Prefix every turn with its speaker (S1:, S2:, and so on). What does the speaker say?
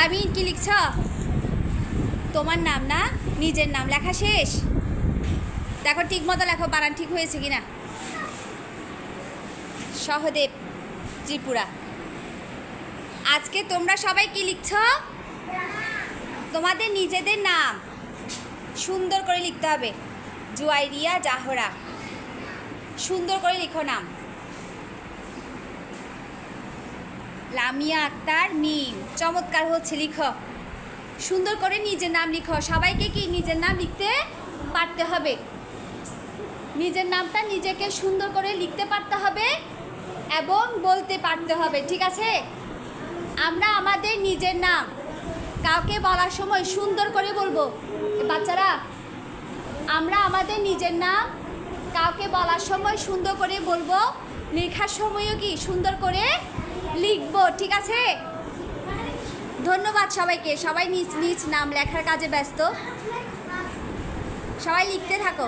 S1: আরমিন কি লিখছ? তোমার নাম না? নিজের নাম লেখা শেষ? দেখো, ঠিক মতো লেখো, বানান ঠিক হয়েছে কিনা? সহদেব ত্রিপুরা। আজকে তোমরা সবাই কি লিখছ? তোমাদের নিজেদের নাম। সুন্দর করে লিখতে হবে। জুয়াইরিয়া জাহরা। সুন্দর করে লিখো নাম। লামিয়া আক্তার মিম চমৎকার হচ্ছে, লিখো। সুন্দর করে নিজের নাম লিখো। সবাইকে কি নিজের নাম লিখতে পারতে হবে? নিজের নামটা নিজেকে সুন্দর করে লিখতে পারতে হবে এবং বলতে পারতে হবে, ঠিক আছে? আমরা আমাদের নিজের নাম কাউকে বলার সময় সুন্দর করে বলব। বাচ্চারা, আমরা আমাদের নিজের নাম কাউকে বলার সময় সুন্দর করে বলব। লেখার সময়ও কি সুন্দর করে লিখব, ঠিক আছে? ধন্যবাদ সবাইকে। সবাই নিজ নিজ নাম লেখার কাজে ব্যস্ত। সবাই লিখতে থাকো।